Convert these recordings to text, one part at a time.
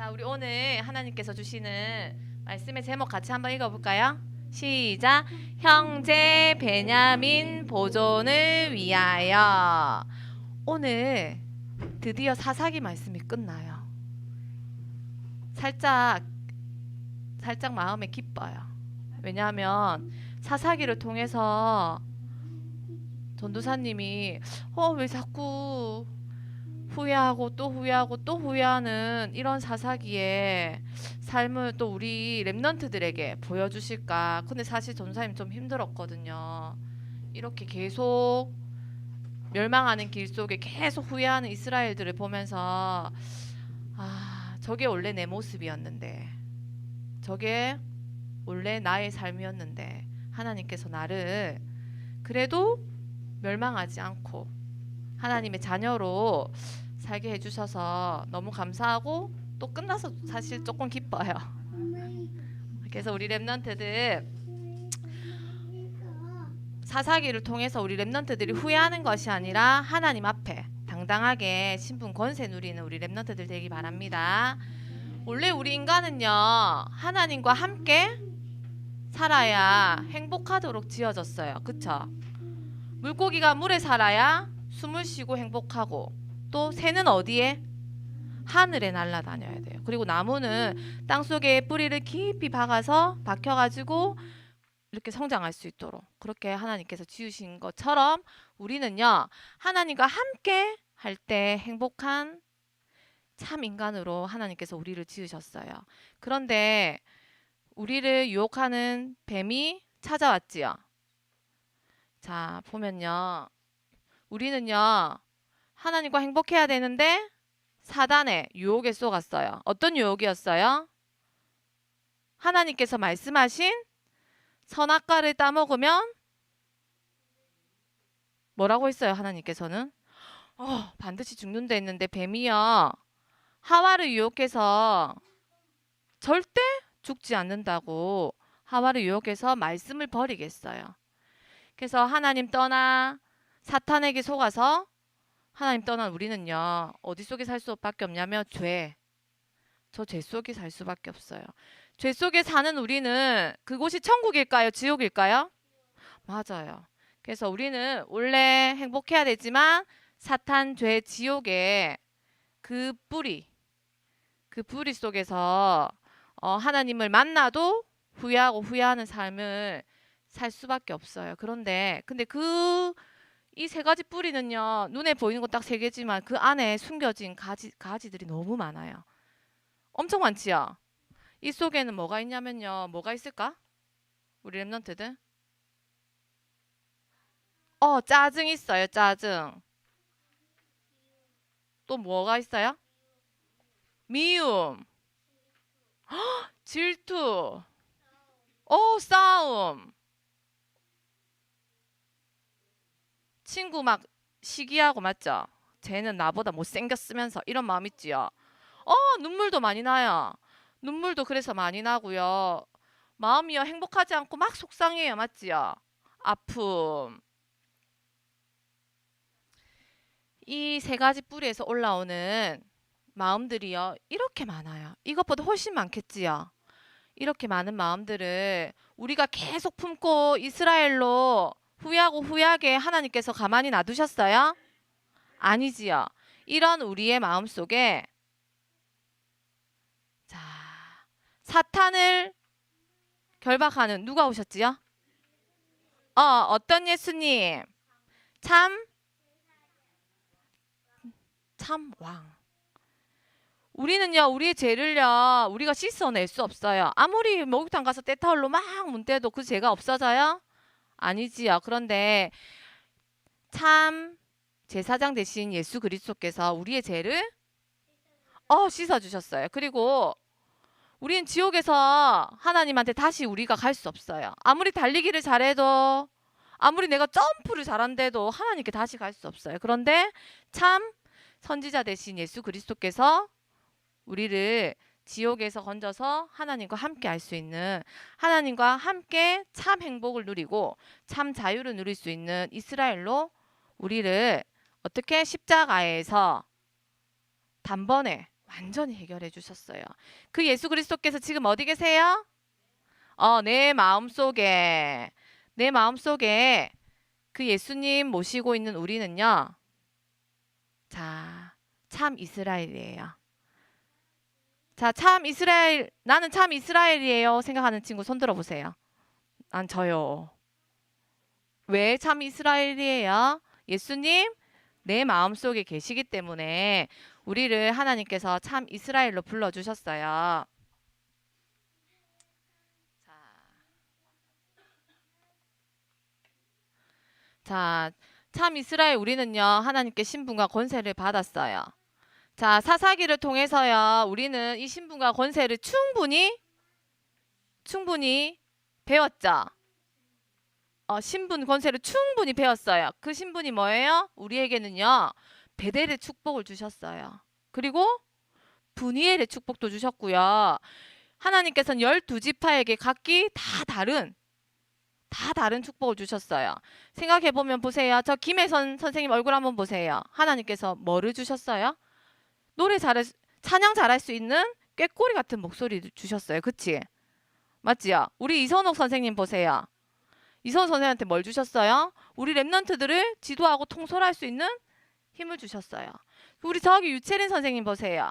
자, 우리 오늘 하나님께서 주시는 말씀의 제목 같이 한번 읽어볼까요? 시작. 형제 베냐민 보존을 위하여. 오늘 드디어 사사기 말씀이 끝나요. 살짝 살짝 마음에 기뻐요. 왜냐하면 사사기를 통해서 전도사님이 어 왜 자꾸 후회하고 또 후회하고 또 후회하는 이런 사사기에 삶을 또 우리 랩런트들에게 보여주실까? 근데 사실 전사님 좀 힘들었거든요. 이렇게 계속 멸망하는 길 속에 계속 후회하는 이스라엘들을 보면서 아 저게 원래 내 모습이었는데 저게 원래 나의 삶이었는데 하나님께서 나를 그래도 멸망하지 않고 하나님의 자녀로 살게 해주셔서 너무 감사하고 또 끝나서 사실 조금 기뻐요. 그래서 우리 랩런트들 사사기를 통해서 우리 랩런트들이 후회하는 것이 아니라 하나님 앞에 당당하게 신분 권세 누리는 우리 랩런트들 되기 바랍니다. 원래 우리 인간은요 하나님과 함께 살아야 행복하도록 지어졌어요. 그쵸? 물고기가 물에 살아야 숨을 쉬고 행복하고 또 새는 어디에? 하늘에 날아다녀야 돼요. 그리고 나무는 땅 속에 뿌리를 깊이 박아서 박혀가지고 이렇게 성장할 수 있도록 그렇게 하나님께서 지으신 것처럼 우리는요 하나님과 함께 할 때 행복한 참 인간으로 하나님께서 우리를 지으셨어요. 그런데 우리를 유혹하는 뱀이 찾아왔지요. 자, 보면요. 우리는요. 하나님과 행복해야 되는데 사단의 유혹에 속았어요. 어떤 유혹이었어요? 하나님께서 말씀하신 선악과를 따먹으면 뭐라고 했어요? 하나님께서는 어, 반드시 죽는다 했는데 뱀이요. 하와를 유혹해서 절대 죽지 않는다고 하와를 유혹해서 말씀을 버리겠어요. 그래서 하나님 떠나 사탄에게 속아서 하나님 떠난 우리는요 어디 속에 살 수밖에 없냐면 죄. 저 죄 속에 살 수밖에 없어요. 죄 속에 사는 우리는 그곳이 천국일까요? 지옥일까요? 맞아요. 그래서 우리는 원래 행복해야 되지만 사탄 죄 지옥의 그 뿌리 그 뿌리 속에서 어, 하나님을 만나도 후회하고 후회하는 삶을 살 수밖에 없어요. 그런데 근데 그 이 세 가지 뿌리는요 눈에 보이는 건 딱 세 개지만 그 안에 숨겨진 가지 가지들이 너무 많아요. 엄청 많지요. 이 속에는 뭐가 있냐면요, 뭐가 있을까? 우리 랩런트들? 어, 짜증 있어요, 짜증. 또 뭐가 있어요? 미움, 헉, 질투, 어, 싸움. 친구 막 시기하고 맞죠? 쟤는 나보다 못생겼으면서 이런 마음 있지요. 어, 눈물도 많이 나요. 눈물도 그래서 많이 나고요. 마음이요 행복하지 않고 막 속상해요. 맞지요? 아픔. 이 세 가지 뿌리에서 올라오는 마음들이요. 이렇게 많아요. 이것보다 훨씬 많겠지요. 이렇게 많은 마음들을 우리가 계속 품고 이스라엘로 후회하고 후회하게 하나님께서 가만히 놔두셨어요? 아니지요. 이런 우리의 마음 속에 자, 사탄을 결박하는 누가 오셨지요? 어, 어떤 예수님? 참, 참 왕. 우리는요, 우리의 죄를요, 우리가 씻어낼 수 없어요. 아무리 목욕탕 가서 때타올로 막 문대도 그 죄가 없어져요? 아니지요. 그런데 참 제사장 대신 예수 그리스도께서 우리의 죄를 어 씻어 주셨어요. 그리고 우리는 지옥에서 하나님한테 다시 우리가 갈 수 없어요. 아무리 달리기를 잘해도 아무리 내가 점프를 잘한데도 하나님께 다시 갈 수 없어요. 그런데 참 선지자 대신 예수 그리스도께서 우리를 지옥에서 건져서 하나님과 함께 할 수 있는 하나님과 함께 참 행복을 누리고 참 자유를 누릴 수 있는 이스라엘로 우리를 어떻게 십자가에서 단번에 완전히 해결해 주셨어요. 그 예수 그리스도께서 지금 어디 계세요? 어, 내 마음 속에 내 마음 속에 그 예수님 모시고 있는 우리는요. 자, 참 이스라엘이에요. 자, 참 이스라엘 나는 참 이스라엘이에요. 생각하는 친구 손 들어 보세요. 난 저요. 왜 참 이스라엘이에요? 예수님 내 마음 속에 계시기 때문에 우리를 하나님께서 참 이스라엘로 불러 주셨어요. 자. 자, 참 이스라엘 우리는요. 하나님께 신분과 권세를 받았어요. 자, 사사기를 통해서요. 우리는 이 신분과 권세를 충분히 충분히 배웠죠. 어, 신분 권세를 충분히 배웠어요. 그 신분이 뭐예요? 우리에게는요. 베델의 축복을 주셨어요. 그리고 분이엘의 축복도 주셨고요. 하나님께서는 열두 지파에게 각기 다 다른 다 다른 축복을 주셨어요. 생각해 보면 보세요. 저 김혜선 선생님 얼굴 한번 보세요. 하나님께서 뭐를 주셨어요? 노래 잘할 수- 찬양 잘할 수 있는 꾀꼬리 같은 목소리를 주셨어요. 그치? 맞지요? 우리 이선옥 선생님 보세요. 이선옥 선생님한테 뭘 주셨어요? 우리 랩런트들을 지도하고 통솔할 수 있는 힘을 주셨어요. 우리 저기 유채린 선생님 보세요.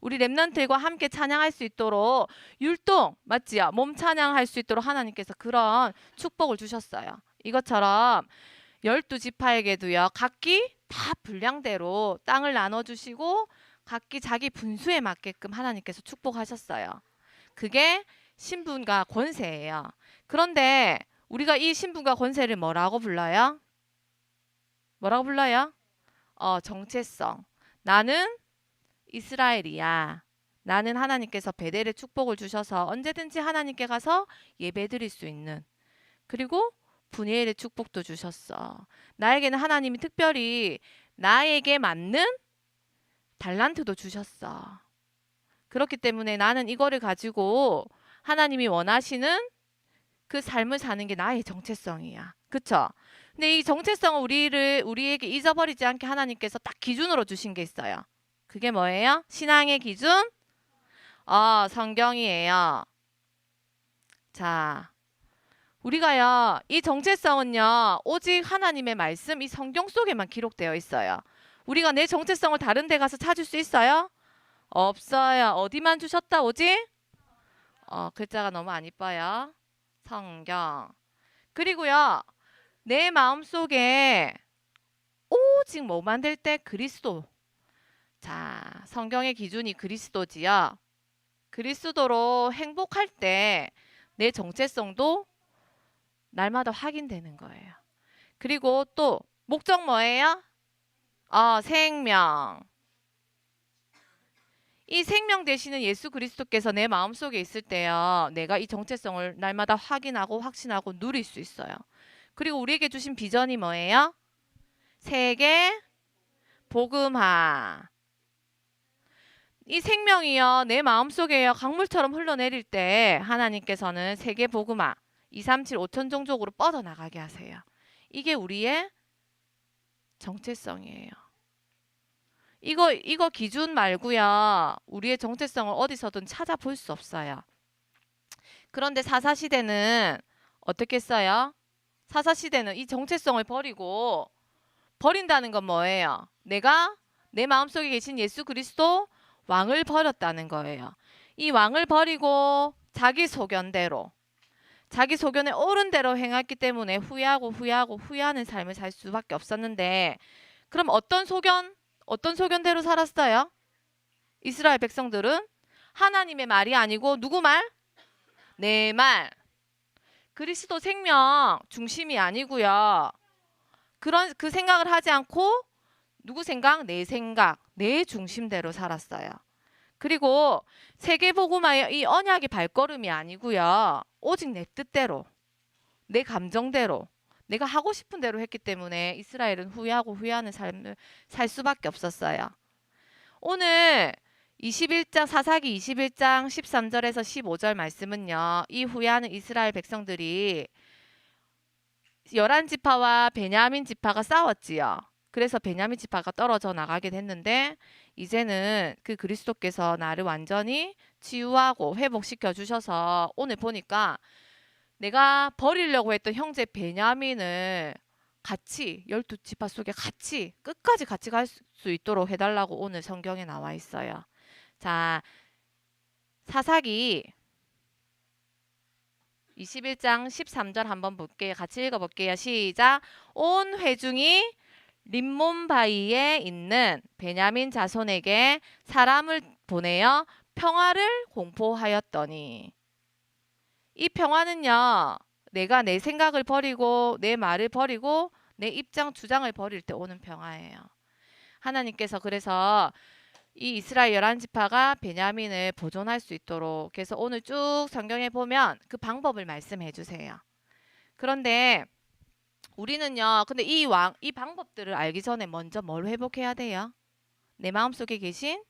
우리 랩런트들과 함께 찬양할 수 있도록 율동 맞지요? 몸 찬양할 수 있도록 하나님께서 그런 축복을 주셨어요. 이것처럼 열두 지파에게도요. 각기 다 분량대로 땅을 나눠 주시고 각기 자기 분수에 맞게끔 하나님께서 축복하셨어요. 그게 신분과 권세예요. 그런데 우리가 이 신분과 권세를 뭐라고 불러요? 뭐라고 불러요? 어, 정체성. 나는 이스라엘이야. 나는 하나님께서 베델의 축복을 주셔서 언제든지 하나님께 가서 예배드릴 수 있는 그리고 분예엘의 축복도 주셨어. 나에게는 하나님이 특별히 나에게 맞는 달란트도 주셨어. 그렇기 때문에 나는 이거를 가지고 하나님이 원하시는 그 삶을 사는 게 나의 정체성이야. 그쵸? 근데 이 정체성을 우리를 우리에게 잊어버리지 않게 하나님께서 딱 기준으로 주신 게 있어요. 그게 뭐예요? 신앙의 기준? 어, 성경이에요. 자, 우리가요, 이 정체성은요, 오직 하나님의 말씀, 이 성경 속에만 기록되어 있어요. 우리가 내 정체성을 다른 데 가서 찾을 수 있어요? 없어요. 어디만 주셨다, 오직? 어, 글자가 너무 안 이뻐요. 성경. 그리고요, 내 마음 속에 오직 뭐 만들 때 그리스도. 자, 성경의 기준이 그리스도지요. 그리스도로 행복할 때 내 정체성도 날마다 확인되는 거예요. 그리고 또 목적 뭐예요? 어, 생명. 이 생명 되시는 예수 그리스도께서 내 마음속에 있을 때요. 내가 이 정체성을 날마다 확인하고 확신하고 누릴 수 있어요. 그리고 우리에게 주신 비전이 뭐예요? 세계 복음화. 이 생명이요 내 마음속에요 강물처럼 흘러내릴 때 하나님께서는 세계 복음화 237 5천 종족으로 뻗어나가게 하세요. 이게 우리의 정체성이에요. 이거 이거 기준 말고요. 우리의 정체성을 어디서든 찾아볼 수 없어요. 그런데 사사 시대는 어떻게 써요? 사사 시대는 이 정체성을 버리고 버린다는 건 뭐예요? 내가 내 마음속에 계신 예수 그리스도 왕을 버렸다는 거예요. 이 왕을 버리고 자기 소견대로 자기 소견에 옳은 대로 행했기 때문에 후회하고 후회하고 후회하는 삶을 살 수밖에 없었는데 그럼 어떤 소견 어떤 소견대로 살았어요? 이스라엘 백성들은 하나님의 말이 아니고 누구 말? 내 말. 그리스도 생명 중심이 아니고요. 그런 그 생각을 하지 않고 누구 생각? 내 생각, 내 중심대로 살았어요. 그리고 세계복음화의 이 언약의 발걸음이 아니고요. 오직 내 뜻대로, 내 감정대로, 내가 하고 싶은 대로 했기 때문에 이스라엘은 후회하고 후회하는 삶을 살 수밖에 없었어요. 오늘 21장 사사기 21장 13절에서 15절 말씀은요. 이 후회하는 이스라엘 백성들이 열한 지파와 베냐민 지파가 싸웠지요. 그래서 베냐민 지파가 떨어져 나가게 됐는데 이제는 그 그리스도께서 나를 완전히 치유하고 회복시켜 주셔서 오늘 보니까 내가 버리려고 했던 형제 베냐민을 같이 열두 지파 속에 같이 끝까지 같이 갈 수 있도록 해달라고 오늘 성경에 나와 있어요. 자, 사사기 21장 13절 한번 볼게요. 같이 읽어볼게요. 시작. 온 회중이 림몬 바위에 있는 베냐민 자손에게 사람을 보내어 평화를 공포하였더니 이 평화는요. 내가 내 생각을 버리고 내 말을 버리고 내 입장 주장을 버릴 때 오는 평화예요. 하나님께서 그래서 이 이스라엘 열한 지파가 베냐민을 보존할 수 있도록 그래서 오늘 쭉 성경에 보면 그 방법을 말씀해 주세요. 그런데 우리는요. 근데 이 왕 이 방법들을 알기 전에 먼저 뭘 회복해야 돼요? 내 마음속에 계신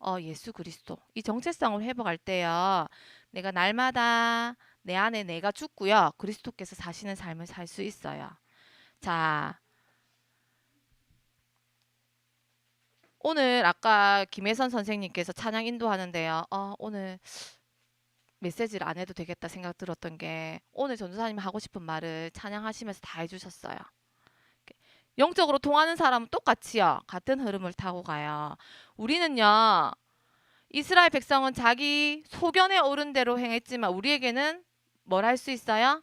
어 예수 그리스도 이 정체성을 회복할 때요. 내가 날마다 내 안에 내가 죽고요. 그리스도께서 사시는 삶을 살 수 있어요. 자, 오늘 아까 김혜선 선생님께서 찬양 인도하는데요. 어, 오늘 메시지를 안 해도 되겠다 생각 들었던 게 오늘 전도사님 하고 싶은 말을 찬양하시면서 다 해주셨어요. 영적으로 통하는 사람은 똑같이요. 같은 흐름을 타고 가요. 우리는요. 이스라엘 백성은 자기 소견에 오른 대로 행했지만 우리에게는 뭘 할 수 있어요?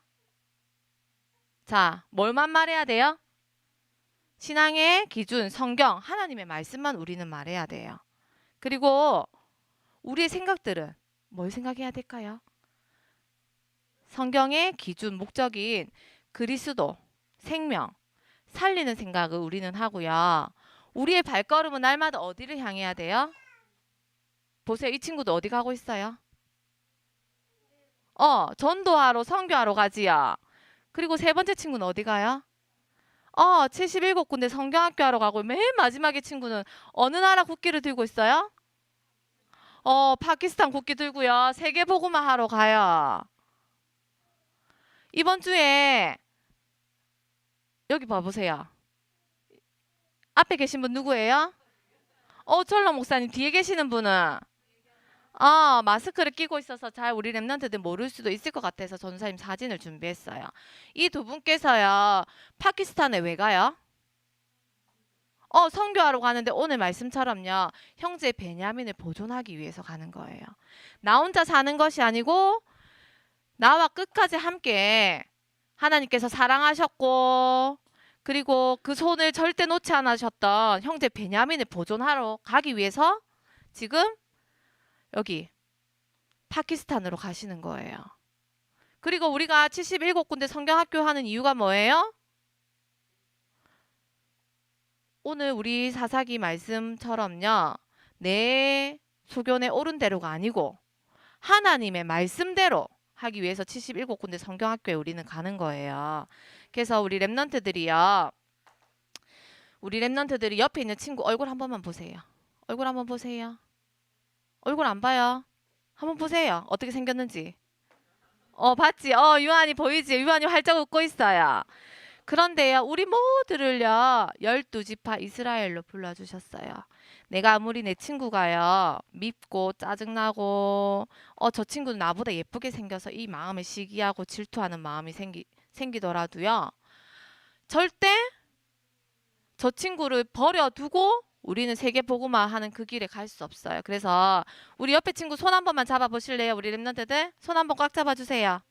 자, 뭘만 말해야 돼요? 신앙의 기준, 성경, 하나님의 말씀만 우리는 말해야 돼요. 그리고 우리의 생각들은 뭘 생각해야 될까요? 성경의 기준, 목적인 그리스도, 생명, 살리는 생각을 우리는 하고요. 우리의 발걸음은 날마다 어디를 향해야 돼요? 보세요. 이 친구도 어디 가고 있어요? 어, 전도하러, 선교하러 가지요. 그리고 세 번째 친구는 어디 가요? 어, 77군데 성경학교 하러 가고 맨 마지막에 친구는 어느 나라 국기를 들고 있어요? 어, 파키스탄 국기 들고요. 세계 보고만 하러 가요. 이번 주에 여기 봐보세요. 앞에 계신 분 누구예요? 어, 철로 목사님 뒤에 계시는 분은 어, 마스크를 끼고 있어서 잘 우리 랩런트들 모를 수도 있을 것 같아서 전사님 사진을 준비했어요. 이 두 분께서요, 파키스탄에 왜 가요? 어, 선교하러 가는데 오늘 말씀처럼요, 형제 베냐민을 보존하기 위해서 가는 거예요. 나 혼자 사는 것이 아니고, 나와 끝까지 함께 하나님께서 사랑하셨고, 그리고 그 손을 절대 놓지 않으셨던 형제 베냐민을 보존하러 가기 위해서 지금 여기 파키스탄으로 가시는 거예요. 그리고 우리가 77군데 성경학교 하는 이유가 뭐예요? 오늘 우리 사사기 말씀처럼요. 내 소견에 옳은 대로가 아니고 하나님의 말씀대로 하기 위해서 77군데 성경학교에 우리는 가는 거예요. 그래서 우리 랩런트들이요. 우리 랩런트들이 옆에 있는 친구 얼굴 한 번만 보세요. 얼굴 한번 보세요. 얼굴 안 봐요. 한번 보세요. 어떻게 생겼는지. 어, 봤지? 어, 유한이 보이지? 유한이 활짝 웃고 있어요. 그런데요, 우리 모두를요, 열두 지파 이스라엘로 불러주셨어요. 내가 아무리 내 친구가요, 밉고 짜증나고, 어, 저 친구는 나보다 예쁘게 생겨서 이 마음에 시기하고 질투하는 마음이 생기, 생기더라도요, 절대 저 친구를 버려두고 우리는 세계 보고만 하는 그 길에 갈 수 없어요. 그래서 우리 옆에 친구 손 한 번만 잡아 보실래요? 우리 랩런트들 손 한 번 꽉 잡아 주세요.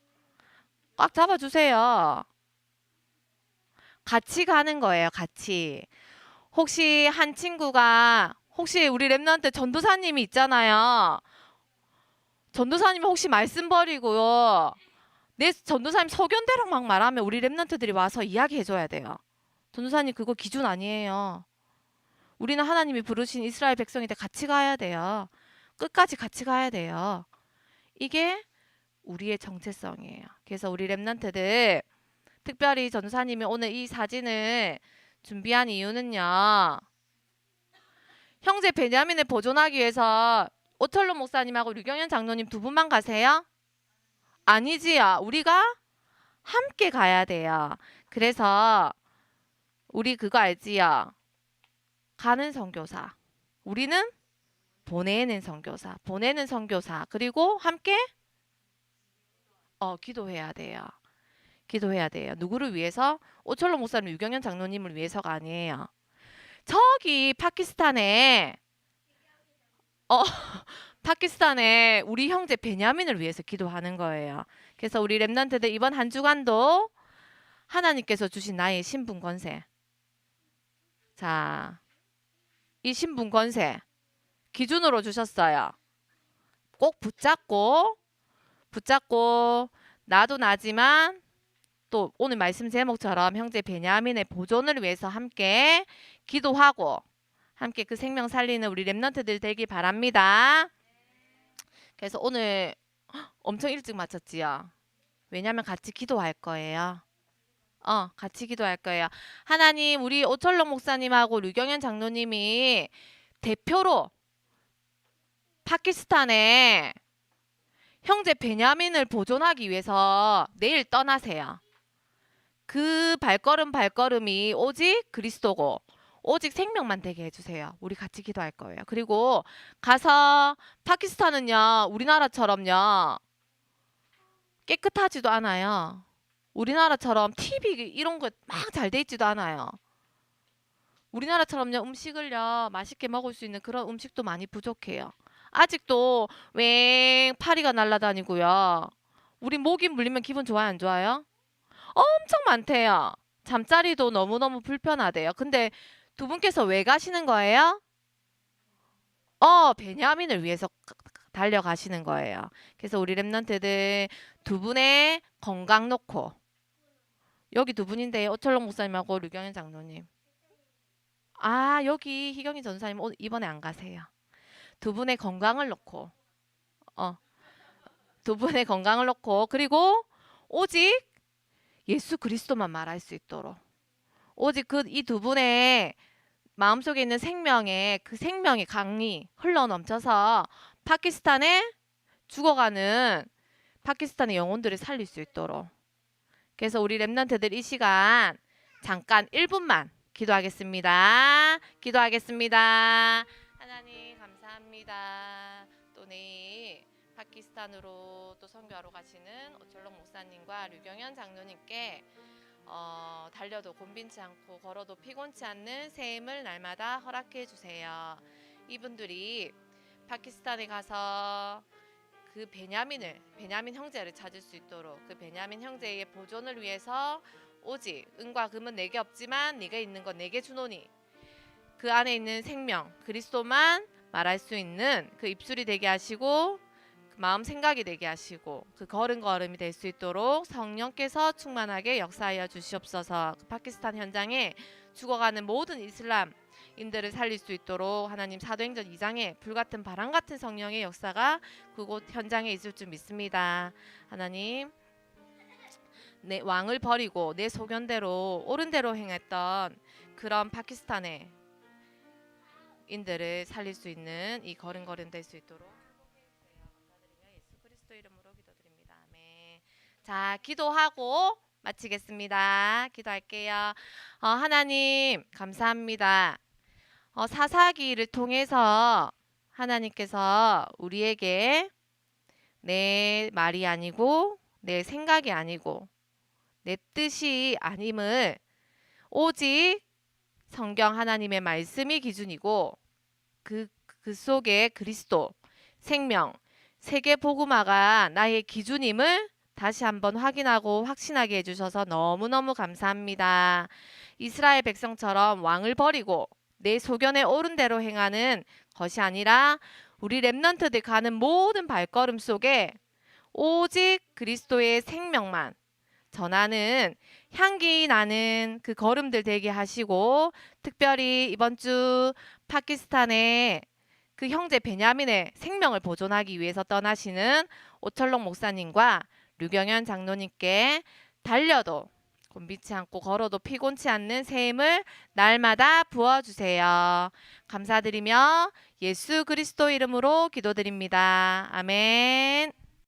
꽉 잡아 주세요. 같이 가는 거예요. 같이. 혹시 한 친구가 혹시 우리 랩런트 전도사님이 있잖아요. 전도사님이 혹시 말씀 버리고요. 내 전도사님 소견대로 막 말하면 우리 랩런트들이 와서 이야기해 줘야 돼요. 전도사님 그거 기준 아니에요. 우리는 하나님이 부르신 이스라엘 백성인데 같이 가야 돼요. 끝까지 같이 가야 돼요. 이게 우리의 정체성이에요. 그래서 우리 랩런트들 특별히 전사님이 오늘 이 사진을 준비한 이유는요. 형제 베냐민을 보존하기 위해서 오철로 목사님하고 류경현 장로님 두 분만 가세요? 아니지요. 우리가 함께 가야 돼요. 그래서 우리 그거 알지요? 가는 선교사. 우리는 보내는 선교사. 보내는 선교사. 그리고 함께 어 기도해야 돼요. 기도해야 돼요. 누구를 위해서? 오철로 목사님, 유경현 장로님을 위해서가 아니에요. 저기 파키스탄에 어 파키스탄에 우리 형제 베냐민을 위해서 기도하는 거예요. 그래서 우리 렘넌트들 이번 한 주간도 하나님께서 주신 나의 신분 권세. 자, 이 신분 권세 기준으로 주셨어요. 꼭 붙잡고 붙잡고 나도 나지만 또 오늘 말씀 제목처럼 형제 베냐민의 보존을 위해서 함께 기도하고 함께 그 생명 살리는 우리 렘넌트들 되길 바랍니다. 그래서 오늘 엄청 일찍 마쳤지요. 왜냐면 같이 기도할 거예요. 어, 같이 기도할 거예요. 하나님, 우리 오철록 목사님하고 류경현 장로님이 대표로 파키스탄에 형제 베냐민을 보존하기 위해서 내일 떠나세요. 그 발걸음 발걸음이 오직 그리스도고 오직 생명만 되게 해주세요. 우리 같이 기도할 거예요. 그리고 가서 파키스탄은요 우리나라처럼요 깨끗하지도 않아요. 우리나라처럼 TV 이런 거 막 잘 돼 있지도 않아요. 우리나라처럼요 음식을요 맛있게 먹을 수 있는 그런 음식도 많이 부족해요. 아직도 웽 파리가 날아다니고요. 우리 모기 물리면 기분 좋아요 안 좋아요? 엄청 많대요. 잠자리도 너무너무 불편하대요. 근데 두 분께서 왜 가시는 거예요? 어, 베냐민을 위해서 달려가시는 거예요. 그래서 우리 랩런트들 두 분의 건강 놓고 여기 두 분인데 오철록 목사님하고 류경현 장로님. 아, 여기 희경이 전사님 이번에 안 가세요. 두 분의 건강을 놓고 어. 두 분의 건강을 놓고 그리고 오직 예수 그리스도만 말할 수 있도록 오직 그 이 두 분의 마음속에 있는 생명의 그 생명의 강이 흘러 넘쳐서 파키스탄에 죽어가는 파키스탄의 영혼들을 살릴 수 있도록 그래서 우리 랩런트들 이 시간 잠깐 1분만 기도하겠습니다. 기도하겠습니다. 하나님 감사합니다. 또 내일 파키스탄으로 또 선교하러 가시는 오철록 목사님과 류경현 장로님께 어, 달려도 곤빈치 않고 걸어도 피곤치 않는 새 힘을 날마다 허락해 주세요. 이분들이 파키스탄에 가서 그 베냐민을 베냐민 형제를 찾을 수 있도록 그 베냐민 형제의 보존을 위해서 오직 은과 금은 내게 없지만 네가 있는 건 내게 주노니 그 안에 있는 생명 그리스도만 말할 수 있는 그 입술이 되게 하시고 그 마음 생각이 되게 하시고 그 걸음 걸음이 될 수 있도록 성령께서 충만하게 역사하여 주시옵소서. 그 파키스탄 현장에 죽어가는 모든 이슬람 인들을 살릴 수 있도록 하나님 사도행전 2장에 불같은 바람 같은 성령의 역사가 그곳 현장에 있을 줄 믿습니다. 하나님 내 왕을 버리고 내 소견대로 옳은 대로 행했던 그런 파키스탄의 인들을 살릴 수 있는 이 걸음걸음 될 수 있도록 자, 기도하고 마치겠습니다. 기도할게요. 어, 하나님 감사합니다. 어, 사사기를 통해서 하나님께서 우리에게 내 말이 아니고 내 생각이 아니고 내 뜻이 아님을 오직 성경 하나님의 말씀이 기준이고 그, 그 속에 그리스도 생명 세계 복음화가 나의 기준임을 다시 한번 확인하고 확신하게 해주셔서 너무너무 감사합니다. 이스라엘 백성처럼 왕을 버리고 내 소견에 옳은 대로 행하는 것이 아니라 우리 랩런트들 가는 모든 발걸음 속에 오직 그리스도의 생명만 전하는 향기 나는 그 걸음들 되게 하시고 특별히 이번 주 파키스탄에 그 형제 베냐민의 생명을 보존하기 위해서 떠나시는 오철록 목사님과 류경현 장로님께 달려도 곤비치 않고 걸어도 피곤치 않는 새 힘을 날마다 부어주세요. 감사드리며 예수 그리스도 이름으로 기도드립니다. 아멘.